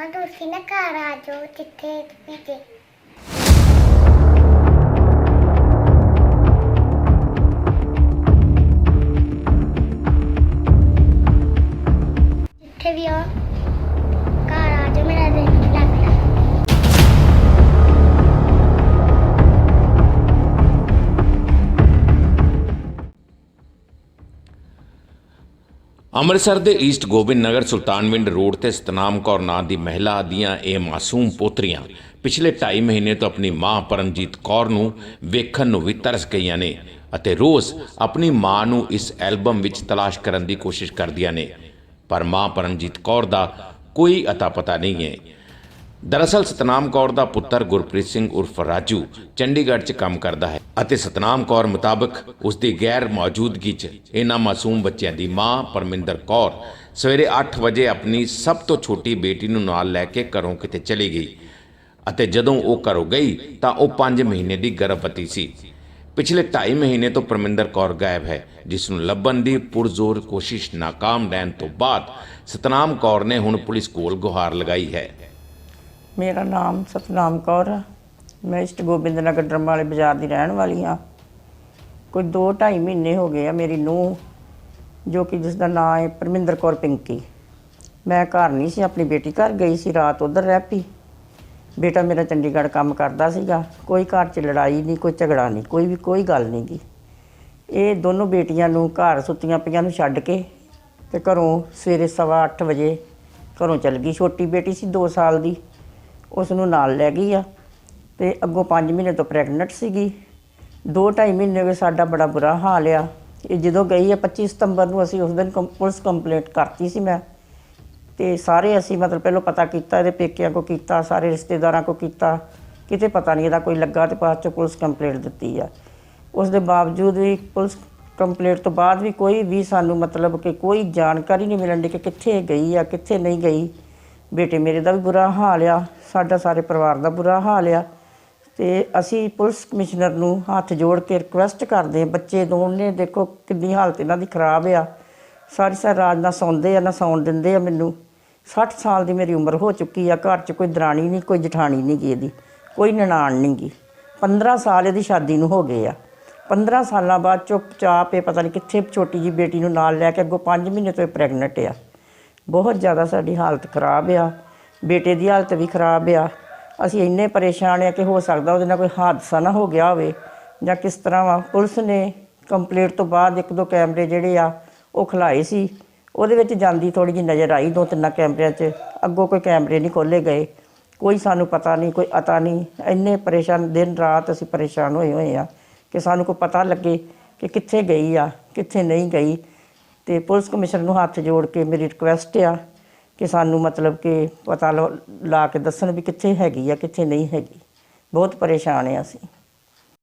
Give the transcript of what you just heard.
ਮੰਮਾ ਤੁਸੀਂ ਨਾ ਘਰ ਆ ਜਾਓ ਜਿੱਥੇ ਭੇਜੇ ਅੰਮ੍ਰਿਤਸਰ ਦੇ ਈਸਟ ਗੋਬਿੰਦ ਨਗਰ ਸੁਲਤਾਨਵਿੰਡ ਰੋਡ ਤੇ ਸਤਨਾਮ ਕੌਰ ਨਾਂ ਦੀ ਮਹਿਲਾ ਦੀਆਂ ਇਹ ਮਾਸੂਮ ਪੋਤਰੀਆਂ ਪਿਛਲੇ 2.5 ਮਹੀਨੇ ਤੋਂ ਆਪਣੀ ਮਾਂ ਪਰਮਜੀਤ ਕੌਰ ਨੂੰ ਵੇਖਣ ਨੂੰ ਵੀ ਤਰਸ ਗਈਆਂ ਨੇ ਅਤੇ ਰੋਜ਼ ਆਪਣੀ ਮਾਂ ਨੂੰ ਇਸ ਐਲਬਮ ਵਿੱਚ ਤਲਾਸ਼ ਕਰਨ ਦੀ ਕੋਸ਼ਿਸ਼ ਕਰਦੀਆਂ ਨੇ। ਪਰ ਮਾਂ ਪਰਮਜੀਤ ਕੌਰ ਦਾ ਕੋਈ ਅਤਾ ਪਤਾ ਨਹੀਂ ਹੈ। ਦਰਅਸਲ ਸਤਨਾਮ ਕੌਰ ਦਾ ਪੁੱਤਰ ਗੁਰਪ੍ਰੀਤ ਸਿੰਘ ਉਰਫ ਰਾਜੂ ਚੰਡੀਗੜ੍ਹ 'ਚ ਕੰਮ ਕਰਦਾ ਹੈ ਅਤੇ ਸਤਨਾਮ ਕੌਰ ਮੁਤਾਬਕ ਉਸ ਦੀ ਗੈਰ ਮੌਜੂਦਗੀ 'ਚ ਇਹਨਾਂ ਮਾਸੂਮ ਬੱਚਿਆਂ ਦੀ ਮਾਂ ਪਰਮਿੰਦਰ ਕੌਰ ਸਵੇਰੇ 8 ਵਜੇ ਆਪਣੀ ਸਭ ਤੋਂ ਛੋਟੀ ਬੇਟੀ ਨੂੰ ਨਾਲ ਲੈ ਕੇ ਘਰੋਂ ਕਿਤੇ ਚਲੀ ਗਈ ਅਤੇ ਜਦੋਂ ਉਹ ਘਰੋਂ ਗਈ ਤਾਂ ਉਹ 5 ਮਹੀਨੇ ਦੀ ਗਰਭਵਤੀ ਸੀ। ਪਿਛਲੇ 2.5 ਮਹੀਨੇ ਤੋਂ ਪਰਮਿੰਦਰ ਕੌਰ ਗਾਇਬ ਹੈ, ਜਿਸ ਨੂੰ ਲੱਭਣ ਦੀ ਪੁਰਜ਼ੋਰ ਕੋਸ਼ਿਸ਼ ਨਾਕਾਮ ਰਹਿਣ ਤੋਂ ਬਾਅਦ ਸਤਨਾਮ ਕੌਰ ਨੇ ਹੁਣ ਪੁਲਿਸ ਕੋਲ ਗੁਹਾਰ ਲਗਾਈ ਹੈ। ਮੇਰਾ ਨਾਮ ਸਤਨਾਮ ਕੌਰ ਆ। ਮੈਂ ਇਸਟ ਗੋਬਿੰਦ ਨਗਰ ਡਰਮ ਵਾਲੇ ਬਾਜ਼ਾਰ ਦੀ ਰਹਿਣ ਵਾਲੀ ਹਾਂ। ਕੋਈ 2-2.5 ਮਹੀਨੇ ਹੋ ਗਏ ਆ ਮੇਰੀ ਨੂੰਹ, ਜੋ ਕਿ ਜਿਸ ਦਾ ਨਾਮ ਹੈ ਪਰਮਿੰਦਰ ਕੌਰ ਪਿੰਕੀ। ਮੈਂ ਘਰ ਨਹੀਂ ਸੀ, ਆਪਣੀ ਬੇਟੀ ਘਰ ਗਈ ਸੀ, ਰਾਤ ਉਧਰ ਰਹਿ ਪਈ। ਬੇਟਾ ਮੇਰਾ ਚੰਡੀਗੜ੍ਹ ਕੰਮ ਕਰਦਾ ਸੀਗਾ। ਕੋਈ ਘਰ 'ਚ ਲੜਾਈ ਨਹੀਂ, ਕੋਈ ਝਗੜਾ ਨਹੀਂ, ਕੋਈ ਵੀ ਕੋਈ ਗੱਲ ਨਹੀਂ ਗੀ। ਇਹ ਦੋਨੋਂ ਬੇਟੀਆਂ ਨੂੰ ਘਰ ਸੁੱਤੀਆਂ ਪਈਆਂ ਨੂੰ ਛੱਡ ਕੇ ਤੇ ਘਰੋਂ ਸਵੇਰੇ ਸਵਾ ਅੱਠ ਵਜੇ ਘਰੋਂ ਚਲ ਗਈ। ਛੋਟੀ ਬੇਟੀ ਸੀ 2 ਸਾਲ ਦੀ। ਉਸ ਨੂੰ ਨਾਲ ਲੈ ਗਈ ਆ ਤੇ ਅੱਗੋਂ 5 ਮਹੀਨੇ ਤੋਂ ਪ੍ਰੈਗਨੈਂਟ ਸੀਗੀ। 2.5 ਮਹੀਨੇ ਵਿੱਚ ਸਾਡਾ ਬੜਾ ਬੁਰਾ ਹਾਲ ਆ। ਇਹ ਜਦੋਂ ਗਈ ਆ 25 ਸਤੰਬਰ ਨੂੰ ਅਸੀਂ ਉਸ ਦਿਨ ਕੰਪ- ਪੁਲਿਸ ਕੰਪਲੇਂਟ ਕਰਤੀ ਸੀ ਮੈਂ। ਤੇ ਸਾਰੇ ਅਸੀਂ ਮਤਲਬ ਪਹਿਲਾਂ ਪਤਾ ਕੀਤਾ, ਇਹਦੇ ਪੇਕਿਆਂ ਕੋ ਕੀਤਾ, ਸਾਰੇ ਰਿਸ਼ਤੇਦਾਰਾਂ ਕੋ ਕੀਤਾ। ਕਿਤੇ ਪਤਾ ਨਹੀਂ ਇਹਦਾ ਕੋਈ ਲੱਗਾ ਤੇ ਬਾਅਦ ਚ ਪੁਲਿਸ ਕੰਪਲੇਂਟ ਦਿੱਤੀ ਆ। ਉਸ ਦੇ ਬਾਵਜੂਦ ਵੀ ਪੁਲਿਸ ਕੰਪਲੇਂਟ ਤੋਂ ਬਾਅਦ ਵੀ ਕੋਈ ਵੀ ਸਾਨੂੰ ਮਤਲਬ ਕਿ ਕੋਈ ਜਾਣਕਾਰੀ ਨਹੀਂ ਮਿਲਣ ਦੀ ਕਿ ਕਿੱਥੇ ਗਈ ਆ, ਕਿੱਥੇ ਨਹੀਂ ਗਈ। ਬੇਟੇ ਮੇਰੇ ਦਾ ਵੀ ਬੁਰਾ ਹਾਲ ਆ। ਸਾਡਾ ਸਾਰੇ ਪਰਿਵਾਰ ਦਾ ਬੁਰਾ ਹਾਲ ਆ। ਤੇ ਅਸੀਂ ਪੁਲਿਸ ਕਮਿਸ਼ਨਰ ਨੂੰ ਹੱਥ ਜੋੜ ਕੇ ਰਿਕੁਐਸਟ ਕਰਦੇ ਹਾਂ ਬੱਚੇ ਦੋਨੇ ਦੇਖੋ ਕਿੰਨੀ ਹਾਲਤ ਇਹਨਾਂ ਦੀ ਖਰਾਬ ਆ। ਸਾਰੀ ਸਾਰੀ ਰਾਤ ਨਾ ਸੌਂਦੇ ਆ, ਨਾ ਸੌਣ ਦਿੰਦੇ ਆ ਮੈਨੂੰ। 60 ਸਾਲ ਦੀ ਮੇਰੀ ਉਮਰ ਹੋ ਚੁੱਕੀ ਆ, ਘਰ 'ਚ ਕੋਈ ਦਰਾਣੀ ਨਹੀਂ, ਕੋਈ ਜਠਾਣੀ ਨਹੀਂ ਗੀ ਇਹਦੀ, ਕੋਈ ਨਨਾਣ ਨਹੀਂ ਗੀ। 15 ਸਾਲ ਇਹਦੀ ਸ਼ਾਦੀ ਨੂੰ ਹੋ ਗਏ ਆ। 15 ਸਾਲਾਂ ਬਾਅਦ ਚੁੱਪਚਾਪ ਇਹ ਪਤਾ ਨਹੀਂ ਕਿੱਥੇ ਛੋਟੀ ਜੀ ਬੇਟੀ ਨੂੰ ਨਾਲ ਲੈ ਕੇ ਅੱਗੋਂ 5 ਮਹੀਨੇ ਤੋਂ ਇਹ ਪ੍ਰੈਗਨੈਂਟ ਆ। ਬਹੁਤ ਜ਼ਿਆਦਾ ਸਾਡੀ ਹਾਲਤ ਖਰਾਬ ਆ। ਬੇਟੇ ਦੀ ਹਾਲਤ ਵੀ ਖਰਾਬ ਆ। ਅਸੀਂ ਇੰਨੇ ਪਰੇਸ਼ਾਨ ਆ ਕਿ ਹੋ ਸਕਦਾ ਉਹਦੇ ਨਾਲ ਕੋਈ ਹਾਦਸਾ ਨਾ ਹੋ ਗਿਆ ਹੋਵੇ ਜਾਂ ਕਿਸ ਤਰ੍ਹਾਂ ਵਾ। ਪੁਲਿਸ ਨੇ ਕੰਪਲੀਟ ਤੋਂ ਬਾਅਦ ਇੱਕ ਦੋ ਕੈਮਰੇ ਜਿਹੜੇ ਆ, ਉਹ ਖਲਾਏ ਸੀ। ਉਹਦੇ ਵਿੱਚ ਜਾਂਦੀ ਥੋੜੀ ਜਿਹੀ ਨਜ਼ਰ ਆਈ ਦੋ ਤਿੰਨ ਕੈਮਰਿਆਂ 'ਚ। ਅੱਗੋਂ ਕੋਈ ਕੈਮਰੇ ਨਹੀਂ ਖੋਲੇ ਗਏ। ਕੋਈ ਸਾਨੂੰ ਪਤਾ ਨਹੀਂ, ਕੋਈ ਅਤਾ ਨਹੀਂ। ਇੰਨੇ ਪਰੇਸ਼ਾਨ, ਦਿਨ ਰਾਤ ਅਸੀਂ ਪਰੇਸ਼ਾਨ ਹੋਏ ਹੋਏ ਆ ਕਿ ਸਾਨੂੰ ਕੋਈ ਪਤਾ ਲੱਗੇ ਕਿ ਕਿੱਥੇ ਗਈ ਆ, ਕਿੱਥੇ ਨਹੀਂ ਗਈ। ਤੇ ਪੁਲਿਸ ਕਮਿਸ਼ਨਰ ਨੂੰ ਹੱਥ ਜੋੜ ਕੇ ਮੇਰੀ ਰਿਕੁਐਸਟ ਆ ਕਿ ਸਾਨੂੰ ਮਤਲਬ ਕਿ ਪਤਾ ਲ- ਲਾ ਕੇ ਦੱਸਣ ਵੀ ਕਿੱਥੇ ਹੈਗੀ ਆ, ਕਿੱਥੇ ਨਹੀਂ ਹੈਗੀ। ਬਹੁਤ ਪਰੇਸ਼ਾਨ ਆ ਅਸੀਂ।